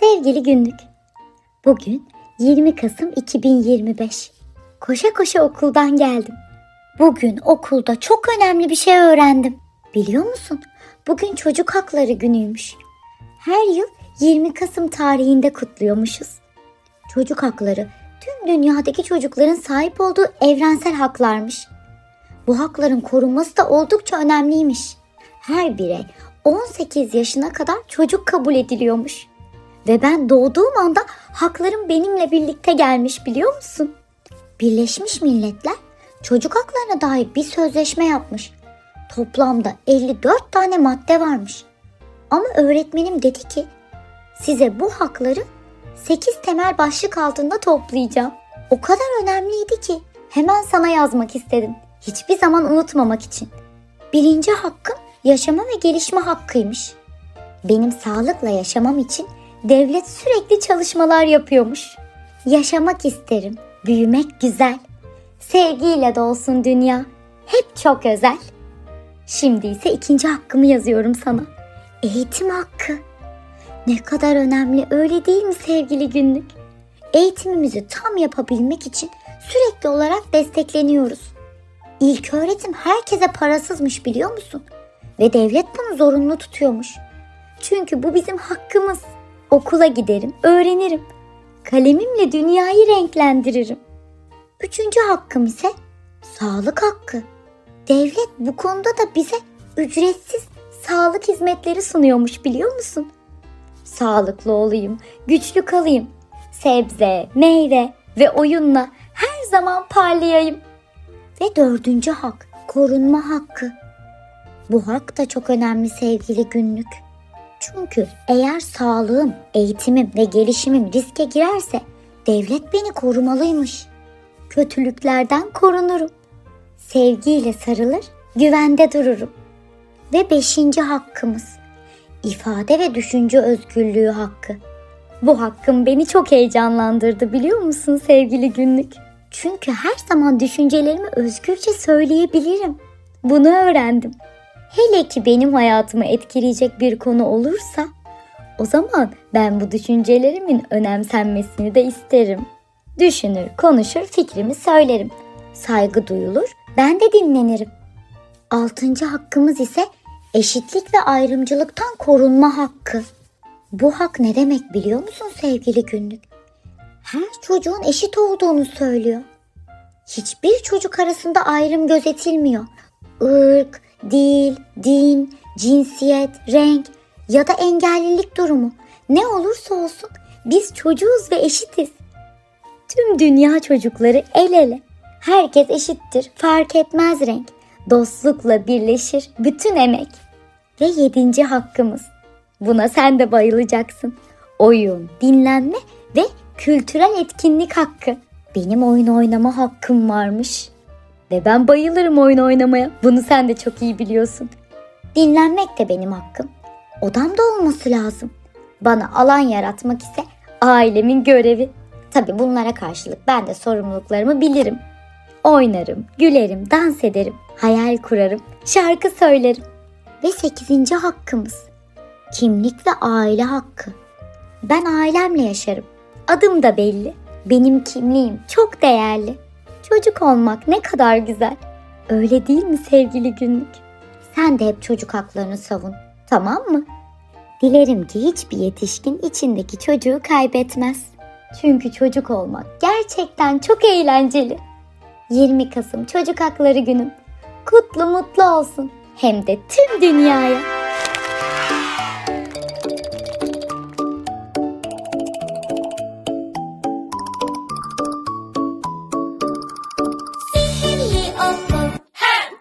Sevgili günlük. Bugün 20 Kasım 2025. Koşa koşa okuldan geldim. Bugün okulda çok önemli bir şey öğrendim. Biliyor musun? Bugün çocuk hakları günüymüş. Her yıl 20 Kasım tarihinde kutluyormuşuz. Çocuk hakları tüm dünyadaki çocukların sahip olduğu evrensel haklarmış. Bu hakların korunması da oldukça önemliymiş. Her birey 18 yaşına kadar çocuk kabul ediliyormuş. Ve ben doğduğum anda haklarım benimle birlikte gelmiş biliyor musun? Birleşmiş Milletler çocuk haklarına dair bir sözleşme yapmış. Toplamda 54 tane madde varmış. Ama öğretmenim dedi ki size bu hakları 8 temel başlık altında toplayacağım. O kadar önemliydi ki hemen sana yazmak istedim. Hiçbir zaman unutmamak için. Birinci hakkım yaşama ve gelişme hakkıymış. Benim sağlıkla yaşamam için devlet sürekli çalışmalar yapıyormuş. Yaşamak isterim, büyümek güzel. Sevgiyle dolsun dünya, hep çok özel. Şimdi ise ikinci hakkımı yazıyorum sana. Eğitim hakkı. Ne kadar önemli öyle değil mi sevgili günlük? Eğitimimizi tam yapabilmek için sürekli olarak destekleniyoruz. İlk öğretim herkese parasızmış biliyor musun? Ve devlet bunu zorunlu tutuyormuş. Çünkü bu bizim hakkımız. Okula giderim, öğrenirim. Kalemimle dünyayı renklendiririm. Üçüncü hakkım ise sağlık hakkı. Devlet bu konuda da bize ücretsiz sağlık hizmetleri sunuyormuş biliyor musun? Sağlıklı olayım, güçlü kalayım. Sebze, meyve ve oyunla her zaman parlayayım. Ve dördüncü hak, korunma hakkı. Bu hak da çok önemli sevgili günlük. Çünkü eğer sağlığım, eğitimim ve gelişimim riske girerse devlet beni korumalıymış. Kötülüklerden korunurum. Sevgiyle sarılır, güvende dururum. Ve beşinci hakkımız, ifade ve düşünce özgürlüğü hakkı. Bu hakkım beni çok heyecanlandırdı biliyor musun sevgili günlük? Çünkü her zaman düşüncelerimi özgürce söyleyebilirim. Bunu öğrendim. Hele ki benim hayatımı etkileyecek bir konu olursa o zaman ben bu düşüncelerimin önemsenmesini de isterim. Düşünür, konuşur, fikrimi söylerim. Saygı duyulur, ben de dinlenirim. Altıncı hakkımız ise eşitlik ve ayrımcılıktan korunma hakkı. Bu hak ne demek biliyor musun sevgili günlük? Her çocuğun eşit olduğunu söylüyor. Hiçbir çocuk arasında ayrım gözetilmiyor. Irk, dil, din, cinsiyet, renk ya da engellilik durumu ne olursa olsun biz çocuğuz ve eşitiz. Tüm dünya çocukları el ele. Herkes eşittir, fark etmez renk. Dostlukla birleşir bütün emek. Ve yedinci hakkımız. Buna sen de bayılacaksın. Oyun, dinlenme ve kültürel etkinlik hakkı. Benim oyun oynama hakkım varmış. Ve ben bayılırım oyun oynamaya. Bunu sen de çok iyi biliyorsun. Dinlenmek de benim hakkım. Odamda olması lazım. Bana alan yaratmak ise ailemin görevi. Tabi bunlara karşılık ben de sorumluluklarımı bilirim. Oynarım, gülerim, dans ederim, hayal kurarım, şarkı söylerim. Ve sekizinci hakkımız. Kimlik ve aile hakkı. Ben ailemle yaşarım. Adım da belli. Benim kimliğim çok değerli. Çocuk olmak ne kadar güzel. Öyle değil mi sevgili günlük? Sen de hep çocuk haklarını savun. Tamam mı? Dilerim ki hiçbir yetişkin içindeki çocuğu kaybetmez. Çünkü çocuk olmak gerçekten çok eğlenceli. 20 Kasım Çocuk Hakları Günün kutlu mutlu olsun. Hem de tüm dünyaya.